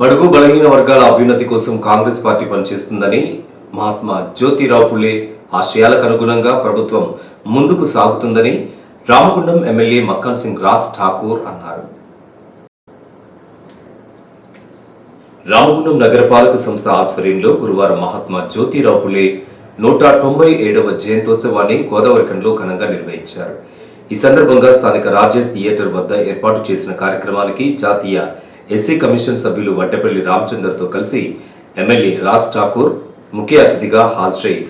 బడుగు బలహీన వర్గాల అభ్యున్నతి కోసం కాంగ్రెస్ పార్టీ పనిచేస్తుందని మహాత్మా జ్యోతిరావు పులే ఆశయాలకు అనుగుణంగా ప్రభుత్వం ముందుకు సాగుతుందని రామగుండం ఎమ్మెల్యే మక్కన్ సింగ్ రాజ్ ఠాకూర్ అన్నారు. రామగుండం నగరపాలక సంస్థ ఆధ్వర్యంలో గురువారం మహాత్మా జ్యోతిరావు పులే నూట తొంభై ఏడవ జయంతోత్సవాన్ని గోదావరిఖండ్లో ఘనంగా నిర్వహించారు. ఈ సందర్భంగా స్థానిక రాజేష్ థియేటర్ వద్ద ఏర్పాటు చేసిన కార్యక్రమానికి జాతీయ ఎస్సీ కమిషన్ సభ్యులు వడ్డపల్లి రామచందర్తో కలిసి ఎమ్మెల్యే రాజ్ ఠాకూర్ ముఖ్య అతిథిగా హాజరై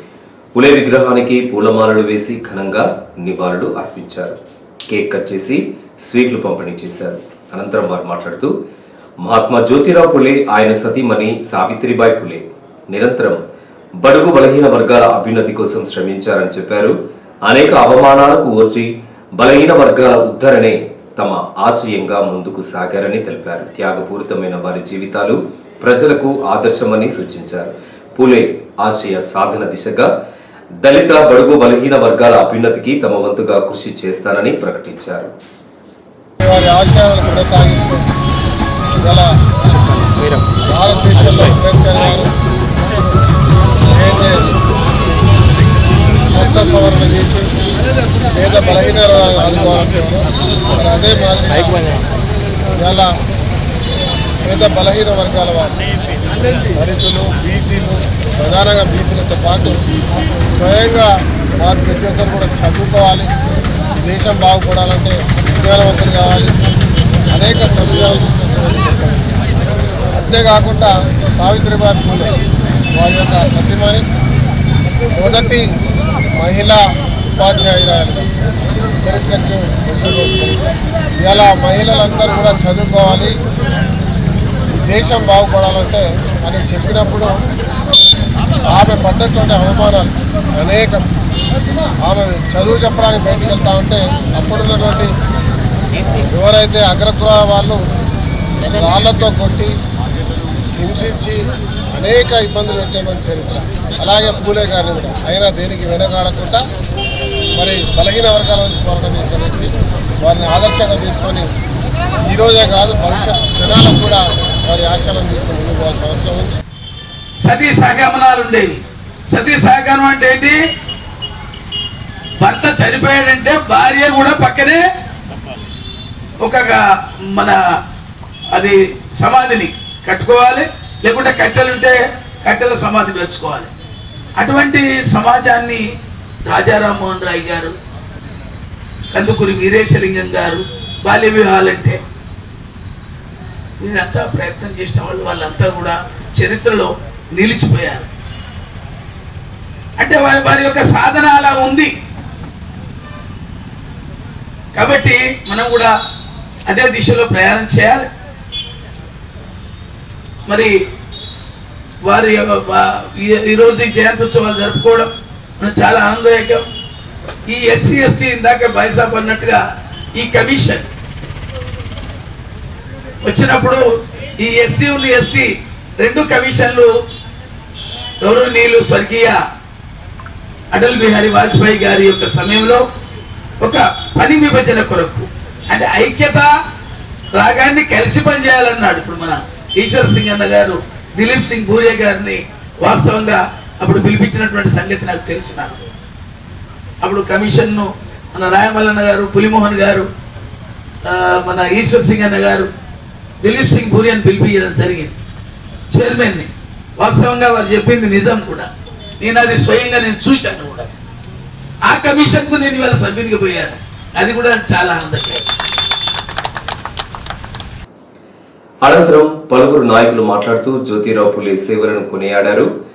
పులే విగ్రహానికి పూలమాలలు వేసి ఘనంగా నివాళులు అర్పించారు. కేక్ కట్ చేసి స్వీట్లు పంపిణీ చేశారు. అనంతరం వారు మాట్లాడుతూ మహాత్మా జ్యోతిరావు పులే ఆయన సతీమణి సావిత్రిబాయి పులే. నిరంతరం బడుగు బలహీన వర్గాల అభ్యున్నతి కోసం శ్రమించారని చెప్పారు. అనేక అవమానాలకు ఓర్చి బలహీన వర్గాల ఉద్ధరణే తమ ఆశయంగా ముందుకు సాగారని తెలిపారు. త్యాగపూరితమైన వారి జీవితాలు ప్రజలకు ఆదర్శమని సూచించారు. పూలే ఆశయ సాధన దిశగా దళిత బడుగు బలహీన వర్గాల అభ్యున్నతికి తమ వంతుగా కృషి చేస్తానని ప్రకటించారు. వారి ఆశయాలను కొనసాగిస్తూ గల భారతదేశంలో అంబేద్కర్ గారు చట్ట సవరణ చేసి పేద బలహీన వర్గాలు అదే మాదిరి ఇవాళ పేద బలహీన వర్గాల వారు దళితులు బీసీలు ప్రధానంగా బీసీలతో పాటు స్వయంగా వారు ప్రతి ఒక్కరు కూడా చదువుకోవాలి దేశం బాగుపడాలంటే విజ్ఞానవంతులు కావాలి అనేక సంవిధానాలు తీసుకొస్తున్నారు. అంతేకాకుండా సావిత్రిబాయి పూలే వారి యొక్క సత్యమణి మొదటి మహిళా ఉపాధ్యాయురాలుగా చరిత్రకి వస్తుంది ఇలా మహిళలందరూ కూడా చదువుకోవాలి. దేశం బాగుపడాలంటే అని చెప్పినప్పుడు ఆమె పడ్డటువంటి అవమానాలు అనేకం. ఆమె చదువు చెప్పడానికి బయటకు వెళ్తా ఉంటే అప్పుడున్నటువంటి ఎవరైతే అగ్రగ్రహ వాళ్ళు రాళ్ళతో కొట్టి హింసించి అనేక ఇబ్బందులు పెట్టేటువంటి చరిత్ర. అలాగే పూలే గారిని కూడా. అయినా దేనికి వెనకాడకుండా మరి బలహీన వర్గాల నుంచి పోరాటం చేసిన వ్యక్తి వారిని ఆదర్శంగా తీసుకొని ఈరోజే కాదు భవిష్యత్ జనాలకు కూడా వారి ఆశయాలను తీసుకొని ముందుకు పోవాల్సిన అవసరం ఉంది. సతీ సహగమనాలు ఉండేవి. సతీ సహగమనం అంటే ఏంటి? భర్త చనిపోయాడంటే భార్య కూడా పక్కనే ఒక మన అది సమాధిని కట్టుకోవాలి. లేకుంటే కట్టెలుంటే కట్టెల సమాధి పెంచుకోవాలి. అటువంటి సమాజాన్ని రాజారామ్మోహన్ రాయ్ గారు కందుకూరి వీరేశలింగం గారు బాల్య వివాహాలంటే నేనంతా ప్రయత్నం చేసిన వాళ్ళు వాళ్ళంతా కూడా చరిత్రలో నిలిచిపోయారు. అంటే వారి వారి యొక్క సాధన అలా ఉంది. కాబట్టి మనం కూడా అదే దిశలో ప్రయాణం చేయాలి. మరి వారి యొక్క ఈ- ఈరోజు జయంతోత్సవాలు జయంత్యుత్సవాలు జరుపుకోవడం మనం చాలా ఆనందదాయకం ఈ ఎస్సీ ఎస్టీ ఇందాక బైసాప్ అన్నట్టుగా ఈ కమిషన్ వచ్చినప్పుడు ఈ ఎస్సీలు ఎస్టీ రెండు కమిషన్లు గౌరవనీయులు స్వర్గీయ అటల్ బిహారీ వాజ్పేయి గారి యొక్క సమయంలో ఒక పని విభజన కొరకు అంటే ఐక్యత రాగాన్ని కలిసి పనిచేయాలన్నాడు ఇప్పుడు మన ఈశ్వర్ సింగ్ అన్న గారు దిలీప్ సింగ్ భూరే గారిని వాస్తవంగా అప్పుడు పిలిపించినటువంటి సంగతి నాకు తెలిసిన అప్పుడు కమిషన్ను మన రాయమల్లన్న గారు పులిమోహన్ గారు మన ఈశ్వర్ సింగ్ అన్న గారు దిలీప్ సింగ్ భూరియాని పిలిపించడం జరిగింది. చైర్మన్ని వాస్తవంగా వారు చెప్పింది నిజం కూడా. నేను అది స్వయంగా నేను చూశాను కూడా. ఆ కమిషన్కు నేను ఇవాళ సభ్యునికి పోయాను. అది కూడా చాలా ఆనందకరం అనంతరం పలువురు నాయకులు మాట్లాడుతూ జ్యోతిరావు పులి సేవలను కొనియాడారు.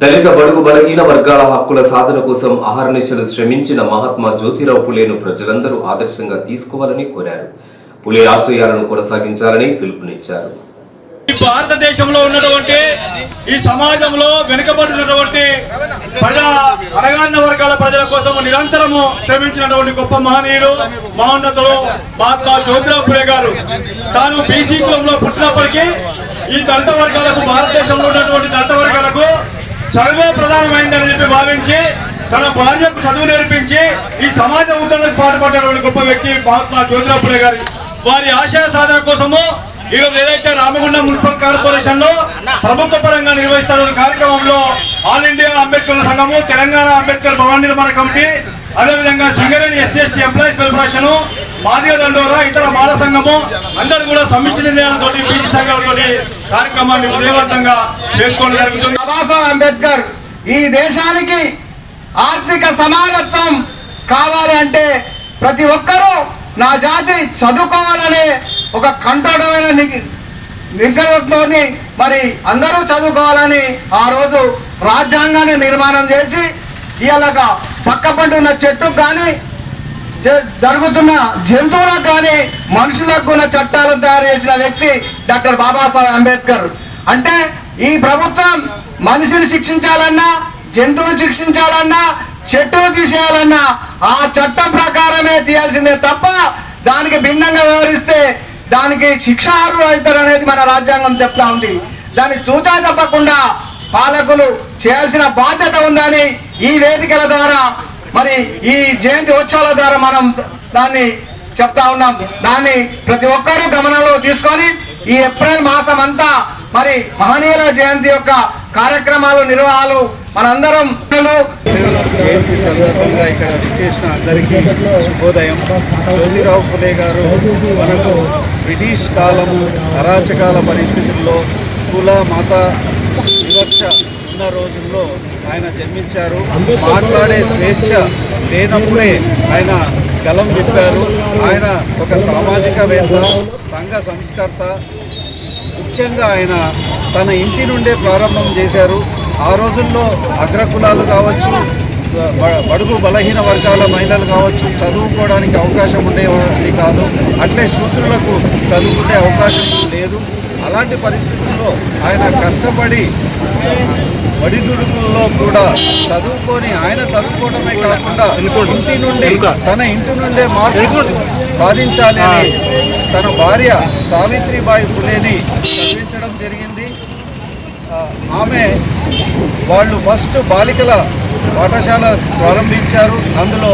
దళిత బడుగు బలహీన వర్గాల హక్కుల సాధన కోసం అహర్నిశలు శ్రమించిన మహాత్మా జ్యోతిరావు పులేను ప్రజలందరూ ఆదర్శంగా తీసుకోవాలని కోరారు. పులే ఆశయాలను కొనసాగించాలని పిలుపునిచ్చారు. భారతదేశంలో ఉన్నటువంటి ఈ సమాజంలో వెనుకబడినటువంటి ప్రజా అడగాన్న వర్గాల ప్రజల కోసం నిరంతరము శ్రమించినటువంటి గొప్ప మహనీయుడు మహోన్నతుడు మహాత్మా జ్యోతిరావు పులే గారు. తాను బీసీ కులంలో పుట్టినప్పటికీ ఈ దళిత వర్గాలకు భారతదేశంలో ఉన్నటువంటి దళిత చదువే ప్రధానమైందని చెప్పి భావించి తన భార్యకు చదువు నేర్పించి ఈ సమాజ ఉద్ధరణకు పాటుపడినటువంటి గొప్ప వ్యక్తి మహాత్మా జ్యోతిరావు పులే గారి. వారి ఆశయ సాధన కోసము ఈరోజు ఏదైతే రామగుండం మున్సిపల్ కార్పొరేషన్లో ప్రభుత్వ పరంగా నిర్వహిస్తున్న కార్యక్రమంలో ఆల్ ఇండియా అంబేద్కర్ సంఘము తెలంగాణ అంబేద్కర్ భవన్ నిర్మాణ కమిటీ అదేవిధంగా సింగరేణి ఎస్సీ ఎస్టీ ఎంప్లాయీస్ వెల్ఫేషన్ మాదిగ దండోరా ఇతర బాల సంఘము అందరూ కూడా సమిష్టి నిర్ణయాలతో బీసీ సంఘాలతో కార్యక్రమాన్ని విజయవంతంగా చేసుకోవడం జరుగుతుంది. బాబాసాహెబ్ అంబేద్కర్ ఈ దేశానికి ఆర్థిక సమానత్వం కావాలి అంటే ప్రతి ఒక్కరూ నా జాతి చదువుకోవాలనే ఒక కంటోడమైన నిగ్రహంతో మరి అందరూ చదువుకోవాలని ఆ రోజు రాజ్యాంగాన్ని నిర్మాణం చేసి ఇలాగ పక్కపంటి ఉన్న చెట్టుకు కానీ జరుగుతున్న జంతువులకు కానీ మనుషులకు ఉన్న చట్టాలను తయారు చేసిన వ్యక్తి డాక్టర్ బాబాసాహెబ్ అంబేద్కర్. అంటే ఈ ప్రభుత్వం మనిషిని శిక్షించాలన్నా జంతువును శిక్షించాలన్నా చెట్టును తీసేయాలన్నా ఆ చట్టం ప్రకారమే తీయాల్సిందే తప్ప దానికి భిన్నంగా వ్యవహరిస్తే దానికి శిక్షార్హులు అవుతారు అనేది మన రాజ్యాంగం చెప్తా ఉంది. దాన్ని తూచా తప్పకుండా పాలకులు చేయాల్సిన బాధ్యత ఉందని ఈ వేదికల ద్వారా మరి ఈ జయంతి ఉత్సవాల ద్వారా మనం దాన్ని చెప్తా ఉన్నాం. దాన్ని ప్రతి ఒక్కరూ గమనంలో తీసుకొని ఈ ఏప్రిల్ మాసం అంతా మరి మహనీయుల జయంతి యొక్క కార్యక్రమాలు నిర్వహాలు మనందరం జయంతి సందర్భంగా ఇక్కడ విచ్చేసిన అందరికీ శుభోదయం. జ్యోతిరావు ఫులే గారు మనకు బ్రిటిష్ కాలము అరాచకాల పరిస్థితుల్లో కుల మత వివక్ష ఉన్న రోజుల్లో ఆయన జన్మించారు. మాట్లాడే స్వేచ్ఛ లేనప్పుడే ఆయన గలం విప్పారు. ఆయన ఒక సామాజికవేత్త సంఘ సంస్కర్త. ముఖ్యంగా ఆయన తన ఇంటి నుండే ప్రారంభం చేశారు. ఆ రోజుల్లో అగ్రకులాలు కావచ్చు బడుగు బలహీన వర్గాల మహిళలు కావచ్చు చదువుకోవడానికి అవకాశం ఉండేది కాదు. అట్లే శూద్రులకు చదువుకునే అవకాశం లేదు. అలాంటి పరిస్థితుల్లో ఆయన కష్టపడి బడిదుడుకుల్లో కూడా చదువుకొని ఆయన చదువుకోవడమే కాకుండా ఇంటి నుండి తన ఇంటి నుండే మార్పు సాధించాలి అని తన భార్య సావిత్రిబాయి ఫులేని చదివించడం జరిగింది. ఆమె వాళ్ళు ఫస్ట్ బాలికల పాఠశాల ప్రారంభించారు. అందులో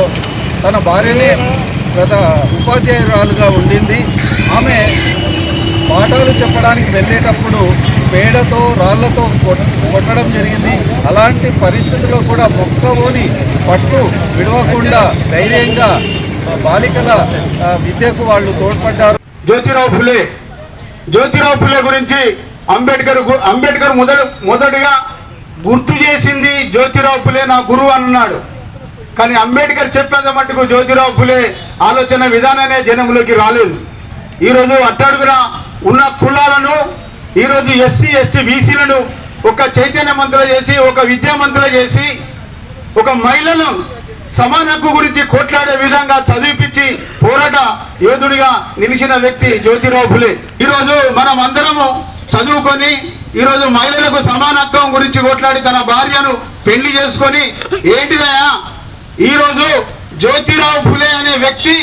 తన భార్యనే ప్రధ ఉపాధ్యాయురాలుగా ఉండింది. ఆమె పాఠాలు చెప్పడానికి వెళ్ళేటప్పుడు పేడతో రాళ్ళతో కొట్టడం జరిగింది. అలాంటి పరిస్థితుల్లో కూడా మొక్కవోని పట్టు విడవకుండా ధైర్యంగా బాలికల విద్యకు వాళ్ళు తోడ్పడ్డారు. జ్యోతిరావు ఫులే జ్యోతిరావు ఫులే గురించి అంబేద్కర్ గు- అంబేద్కర్ మొదలు మొదటిగా గుర్తు చేసింది జ్యోతిరావు ఫులే నా గురువు అన్నాడు. కానీ అంబేద్కర్ చెప్పేంత మటుకు జ్యోతిరావు ఫులే ఆలోచన విధానమే జనంలోకి రాలేదు. ఈరోజు అట్టడుగున ఉన్న కులాలను ఈరోజు ఎస్సీ ఎస్టీ బీసీలను ఒక చైతన్యవంతులు చేసి ఒక విద్యావంతులు చేసి ఒక మహిళను సమాన హక్కు గురించి కొట్లాడే విధంగా చదివిపించి పోరాట యోధుడిగా నిలిచిన వ్యక్తి జ్యోతిరావు ఫులే. ఈరోజు మనం అందరము చదువుకొని ఈరోజు మహిళలకు సమాన హక్కు గురించి కొట్లాడి తన భార్యను పెళ్ళి చేసుకొని ఏంటిదయా ఈరోజు జ్యోతిరావు ఫులే అనే వ్యక్తి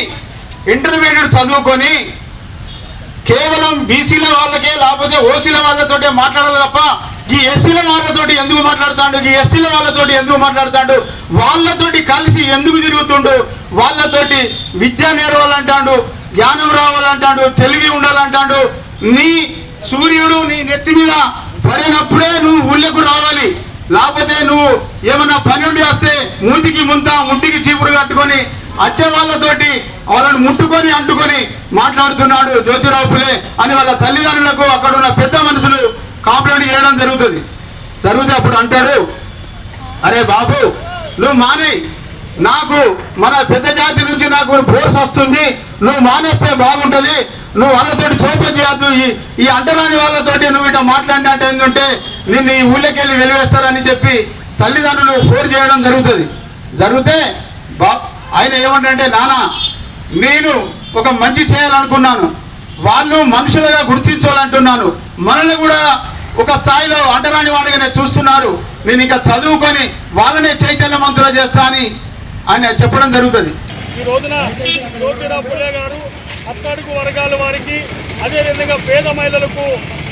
ఇంటర్మీడియట్ చదువుకొని కేవలం బీసీల లేకపోతే ఓసీల వాళ్ళతోటే మాట్లాడాలి తప్ప ఈ ఎస్సీల వాళ్ళతోటి ఎందుకు మాట్లాడుతాడు? ఈ ఎస్టీల వాళ్ళతోటి ఎందుకు మాట్లాడుతాడు? వాళ్ళతోటి కలిసి ఎందుకు తిరుగుతుండు? వాళ్ళతోటి విద్య నేర్వాలంటాడు జ్ఞానం రావాలంటాడు తెలివి ఉండాలంటాడు. నీ సూర్యుడు నీ నెత్తి మీద పడినప్పుడే నువ్వు ఊళ్ళకు రావాలి. లేకపోతే నువ్వు ఏమన్నా పని ఉండి వస్తే మూతికి ముంత ముట్టికి చీపురు కట్టుకొని వచ్చే వాళ్ళతోటి వాళ్ళని ముట్టుకొని అంటుకొని మాట్లాడుతున్నాడు జ్యోతిరావు అని వాళ్ళ తల్లిదండ్రులకు అక్కడ ఉన్న పెద్ద మనుషులు కాంప్లైంట్ చేయడం జరుగుతుంది. జరిగితే అప్పుడు అంటారు అరే బాబు నువ్వు మానే. నాకు మన పెద్ద జాతి నుంచి నాకు ఫోర్స్ వస్తుంది. నువ్వు మానేస్తే బాగుంటుంది. నువ్వు వాళ్ళతోటి చోప చేయద్దు. ఈ ఈ అంటరాని వాళ్ళతోటి నువ్వు ఇట్లా మాట్లాడినట్టు ఏంటంటే నిన్ను ఈ ఊళ్ళకెళ్ళి వెలివేస్తారని చెప్పి తల్లిదండ్రులు ఫోర్ చేయడం జరుగుతుంది. జరిగితే బా ఆయన ఏమంటే నాన్న నేను ఒక మంచి చేయాలనుకున్నాను. వాళ్ళు మనుషులుగా గుర్తించాలంటున్నాను. మనల్ని కూడా ఒక స్థాయిలో అంటరాని వాడిగానే చూస్తున్నారు. నేను ఇంకా చదువుకొని వాళ్ళనే చైతన్యవంతులు చేస్తా అని ఆయన చెప్పడం జరుగుతుంది. ఈ రోజున జ్యోతిరావు పులే గారు అట్టడుగు వర్గాల వారికి అదేవిధంగా పేద మహిళలకు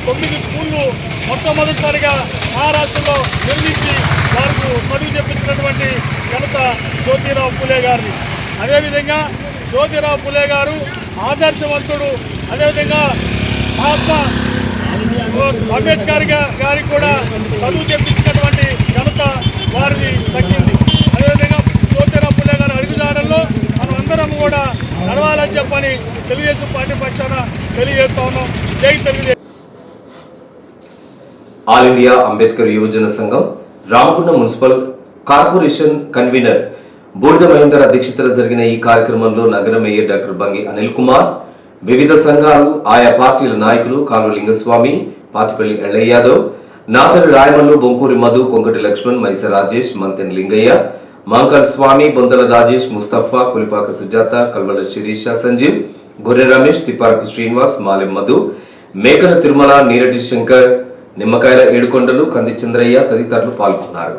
తొమ్మిది స్కూళ్ళు మొట్టమొదటిసారిగా మహారాష్ట్రలో నిర్మించి వారికి చదువు చెప్పించినటువంటి ఘనత జ్యోతిరావు పులే గారిని అదేవిధంగా జ్యోతిరావు పులే గారు ఆదర్శవంతుడు. అదేవిధంగా మహాత్మా అంబేద్కర్ గారికి కూడా చదువు చెప్పించినటువంటి ఘనత వారిని తగ్గింది. అదేవిధంగా జ్యోతిరావు పులే గారి అడుగుజాడల్లో మనం అందరం కూడా నడవాలని చెప్పని తెలుగుదేశం పార్టీ పక్షాన తెలియజేస్తా ఉన్నాం. జై తెలుగుదేశం. ఆల్ ఇండియా అంబేద్కర్ యువజన సంఘం రామకుండ మున్సిపల్ కార్పొరేషన్ కన్వీనర్ బూడిద మహేందర్ అధ్యక్షతన జరిగిన ఈ కార్యక్రమంలో నగర మేయర్ డాక్టర్ బంగి అనిల్ కుమార్ వివిధ సంఘాలు ఆయా పార్టీల నాయకులు కాలు లింగస్వామి పాతిపల్లి ఎల్లయ్య యాదవ్ నాతడి రాయమల్లు బొంకూరి మధు కొంకటి లక్ష్మణ్ మైస రాజేష్ మంతెన్ లింగయ్య మాంకల్ స్వామి బొందల రాజేష్ ముస్తఫా కులిపాక సుజాత కల్వల శిరీష సంజీవ్ గొర్రె రమేష్ తిప్పారపు శ్రీనివాస్ మాలెం మధు మేకల తిరుమల నీరటి శంకర్ నిమ్మకాయల ఏడుకొండలు కంది చంద్రయ్య తదితరులు పాల్గొన్నారు.